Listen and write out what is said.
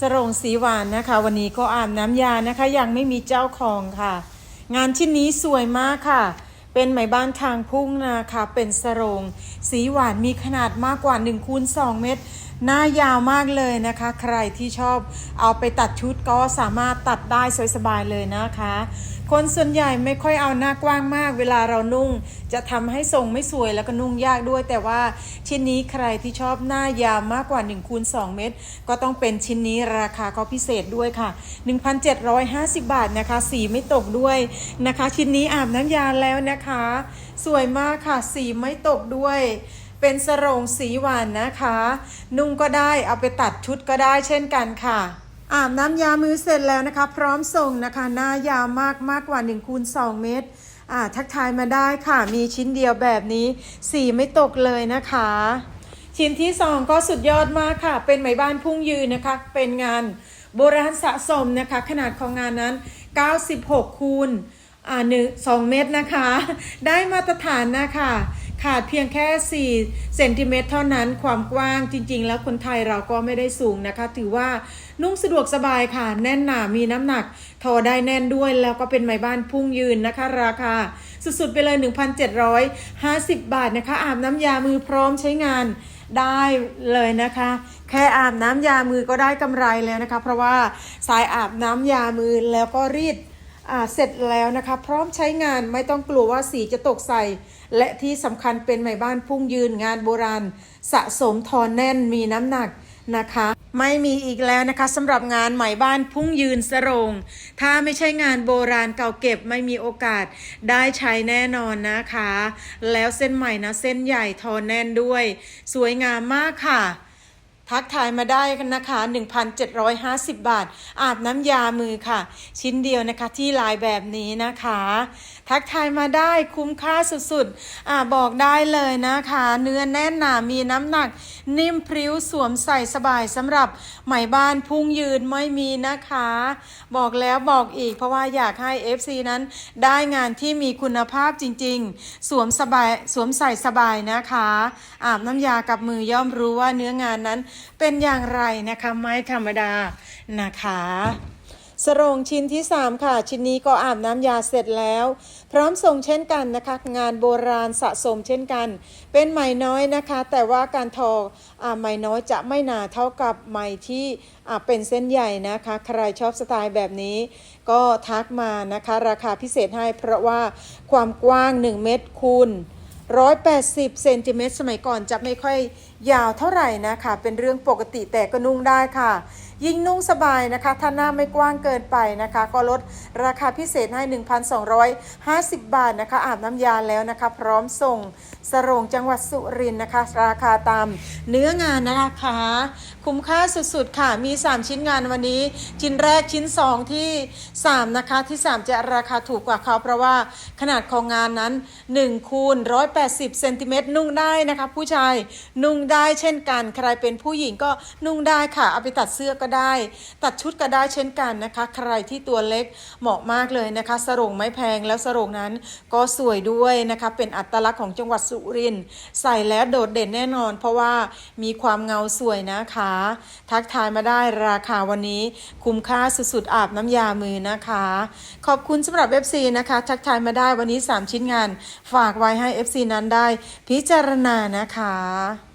สรงสีหวานนะคะ วันนี้ก็อาบน้ำยานะคะ ยังไม่มีเจ้าของค่ะ งานชิ้นนี้สวยมากค่ะ เป็นไหมบ้านทางพุ่งนะคะ เป็นสรงสีหวานมีขนาดมากกว่า1คูณ2เมตร หน้ายาวมากเลยนะคะ ใครที่ชอบเอาไปตัดชุดก็สามารถตัดได้สบายเลยนะคะ คนส่วนใหญ่ไม่ค่อยเอาหน้ากว้างมาก เวลาเรานุ่ง จะทำให้ทรงไม่สวยแล้วก็นุ่งยากด้วย แต่ว่าชิ้นนี้ใครที่ชอบหน้ายาวมากกว่า1คูณ2เมตร ก็ต้องเป็นชิ้นนี้ราคาก็พิเศษด้วยค่ะ 1,750 บาทนะคะ สีไม่ตกด้วยนะคะ ชิ้นนี้อาบน้ำยาแล้วนะคะ สวยมากค่ะ สีไม่ตกด้วยเป็นสรงสีหวานนะคะ นุ่งก็ได้เอาไปตัดชุดก็ได้เช่นกันค่ะ อาบน้ำยามือเสร็จแล้วนะคะ พร้อมส่งนะคะ หน้ายาวมากมากกว่า1คูณ2เมตรอ่าทักทายมาได้ค่ะ มีชิ้นเดียวแบบนี้ สีไม่ตกเลยนะคะ ชิ้นที่ 2 ก็สุดยอดมากค่ะ เป็นไหมบ้านพุ่งยืนนะคะ เป็นงานโบราณสะสมนะคะ ขนาดของงานนั้น 96คูณอ่าหนึ่งสองเมตรนะคะ ได้มาตรฐานนะคะ ขาดเพียงแค่ 4 เซนติเมตรเท่านั้นความกว้างจริง ๆ แล้วคนไทยเราก็ไม่ได้สูงนะคะ ถือว่านุ่งสะดวกสบายค่ะ แน่นหนา มีน้ำหนัก ทอได้แน่นด้วยแล้วก็เป็นไหมบ้านพุ่งยืนนะคะ ราคา สุดๆ ไปเลย 1,750 บาทนะคะ อาบน้ำยามือพร้อมใช้งานได้เลยนะคะ แค่อาบน้ำยามือก็ได้กำไรแล้วนะคะ เพราะว่าสายอาบน้ำยามือแล้วก็รีด เสร็จแล้วนะคะ พร้อมใช้งานไม่ต้องกลัวว่าสีจะตกใส่ และที่สำคัญเป็นไหมบ้านพุ่งยืนงานโบราณ สะสมทอนแน่นมีน้ำหนักนะคะ ไม่มีอีกแล้วนะคะสำหรับงานไหมบ้านพุ่งยืนสรงถ้าไม่ใช่งานโบราณเก่าเก็บไม่มีโอกาสได้ใช้แน่นอนนะคะ แล้วเส้นใหม่นะเส้นใหญ่ทอนแน่นด้วย สวยงามมากค่ะ ทักทายมาได้กันนะคะ 1,750 บาท อาบน้ำยามือค่ะ ชิ้นเดียวนะคะที่ลายแบบนี้นะคะ ทักทายมาได้คุ้มค่าสุดๆอ่าบอกได้เลยนะคะ เนื้อแน่นหนามีน้ำหนัก นิ่มพริ้วสวมใส่สบายสำหรับไหมบ้านพุ่งยืนไม่มีนะคะ บอกแล้วบอกอีกเพราะว่าอยากให้ FC นั้นได้งานที่มีคุณภาพจริงๆ สวมสบายสวมใส่สบายนะคะ อาบน้ำยากับมือย่อมรู้ว่าเนื้องานนั้นเป็นอย่างไรนะคะไม่ธรรมดานะคะสรงชิ้นที่ 3 ค่ะ ชิ้นนี้ก็อาบน้ำยาเสร็จแล้ว พร้อมส่งเช่นกันนะคะ งานโบราณสะสมเช่นกัน เป็นไหมน้อยนะคะ แต่ว่าการทอไหมน้อยจะไม่หนาเท่ากับไหมที่เป็นเส้นใหญ่นะคะ ใครชอบสไตล์แบบนี้ ก็ทักมานะคะ ราคาพิเศษให้เพราะว่าความกว้าง 1 เมตรคูณ 180เซนติเมตรสมัยก่อนจะไม่ค่อยยาวเท่าไหร่นะคะ เป็นเรื่องปกติแต่ก็นุ่งได้ค่ะ ยิ่งนุ่งสบายนะคะ ถ้าหน้าไม่กว้างเกินไปนะคะ ก็ลดราคาพิเศษให้ 1,250 บาทนะคะ อาบน้ำยาแล้วนะคะ พร้อมส่ง สรงจังหวัดสุรินทร์นะคะ ราคาตามเนื้องานนะคะ คุ้มค่าสุดๆค่ะมี 3 ชิ้นงานวันนี้ ชิ้นแรกชิ้น 2 ที่ 3 นะคะที่ 3 จะราคาถูกกว่าเขาเพราะว่าขนาดของงานนั้น1คูณ180เซนติเมตรนุ่งได้นะคะ ผู้ชายนุ่งได้เช่นกัน ใครเป็นผู้หญิงก็นุ่งได้ค่ะ เอาไปตัดเสื้อก็ได้ ตัดชุดก็ได้เช่นกันนะคะ ใครที่ตัวเล็กเหมาะมากเลยนะคะ สรงไม่แพงแล้วสรงนั้นก็สวยด้วยนะคะ เป็นอัตลักษณ์ของจังหวัดสุรินใส่แล้วโดดเด่นแน่นอน เพราะว่ามีความเงาสวยนะคะ ทักทายมาได้ราคาวันนี้คุ้มค่าสุดๆอาบน้ำยามือนะคะ ขอบคุณสำหรับ FC นะคะ ทักทายมาได้วันนี้ 3 ชิ้นงาน ฝากไว้ให้ FC นั้นได้พิจารณานะคะ